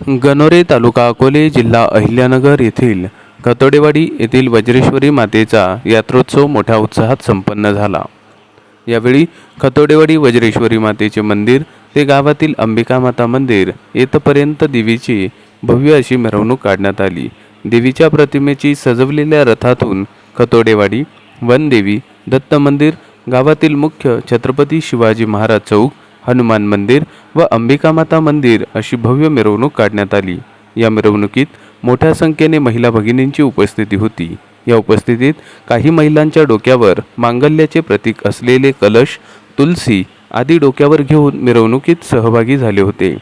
गणोरे तालुका अकोले जिल्हा अहिल्यानगर येथील कतोडेवाडी येथील वज्रेश्वरी मातेचा यात्रोत्सव मोठ्या उत्साहात संपन्न झाला. यावेळी खतोडेवाडी वज्रेश्वरी मातेचे मंदिर ते गावातील अंबिका माता मंदिर येथपर्यंत देवीची भव्य अशी मिरवणूक काढण्यात आली. देवीच्या प्रतिमेची सजवलेल्या रथातून खतोडेवाडी वनदेवी दत्त मंदिर गावातील मुख्य छत्रपती शिवाजी महाराज चौक हनुमान मंदिर व अंबिका माता मंदिर अशी भव्य मिरवणूक काढण्यात आली. या मिरवणुकीत मोठ्या संख्येने महिला भगिनींची उपस्थिती होती. या उपस्थितीत काही महिलांच्या डोक्यावर मांगल्याचे प्रतीक असलेले कलश तुलसी आदी डोक्यावर घेऊन मिरवणुकीत सहभागी झाले होते.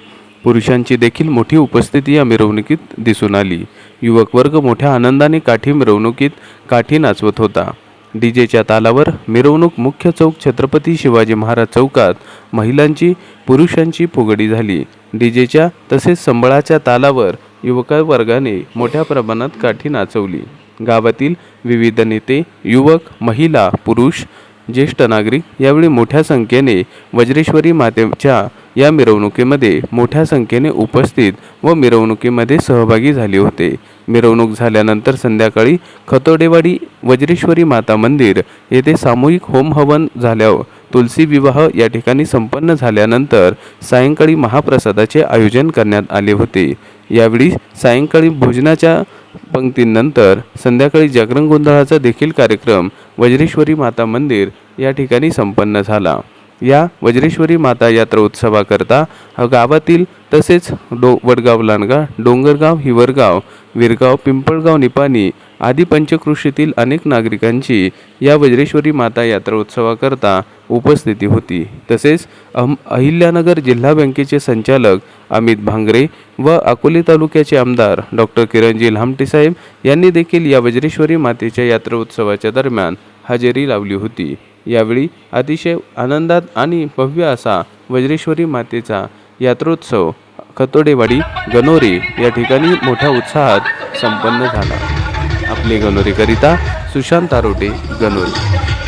पुरुषांची देखील मोठी उपस्थिती या मिरवणुकीत दिसून आली. युवक वर्ग मोठ्या आनंदाने काठी मिरवणुकीत काठी नाचवत होता. डीजेच्या तालावर मिरवणूक मुख्य चौक छत्रपती शिवाजी महाराज चौकात महिलांची पुरुषांची फुगडी झाली. डीजेच्या तसेच संबळाच्या तालावर युवक वर्गाने मोठ्या प्रमाणात काठी नाचवली. गावातील विविध नेते युवक महिला पुरुष ज्येष्ठ नागरिक यावेळी मोठ्या संख्येने वज्रेश्वरी मातेच्या या मिरवणुकीमध्ये मोठ्या संख्येने उपस्थित व मिरवणुकीमध्ये सहभागी झाले होते. मिरवणूक झाल्यानंतर संध्याकाळी खतोडेवाडी वज्रेश्वरी माता मंदिर येथे सामूहिक होम हवन झाल्यावर तुलसी विवाह या ठिकाणी संपन्न झाल्यानंतर सायंकाळी महाप्रसादाचे आयोजन करण्यात आले होते. यावेळी सायंकाळी भोजनाच्या पंक्तीनंतर संध्याकाळी जागरण गोंधळाचा देखील कार्यक्रम वज्रेश्वरी माता मंदिर या ठिकाणी संपन्न झाला. या वज्रेश्वरी माता यात्रा उत्सवाकरता गावातील तसेच डो वडगाव लांडगा डोंगरगाव हिवरगाव विरगाव पिंपळगाव निपाणी आदी पंचकृषीतील अनेक नागरिकांची या वज्रेश्वरी माता यात्रा उत्सवाकरता उपस्थिती होती. तसेच अहम अहिल्यानगर जिल्हा बँकेचे संचालक अमित भांगरे व अकोले तालुक्याचे आमदार डॉक्टर किरणजी लामटेसाहेब यांनी देखील या वज्रेश्वरी मातेच्या यात्रा उत्सवाच्या दरम्यान हजेरी लावली होती. यावेळी अतिशय आनंदात आणि भव्य असा वज्रेश्वरी मातेचा यात्रोत्सव खतोडेवाडी गणोरे या ठिकाणी मोठ्या उत्साहात संपन्न झाला. आपले गणोरेकरिता सुशांत आरोटे गणोरी.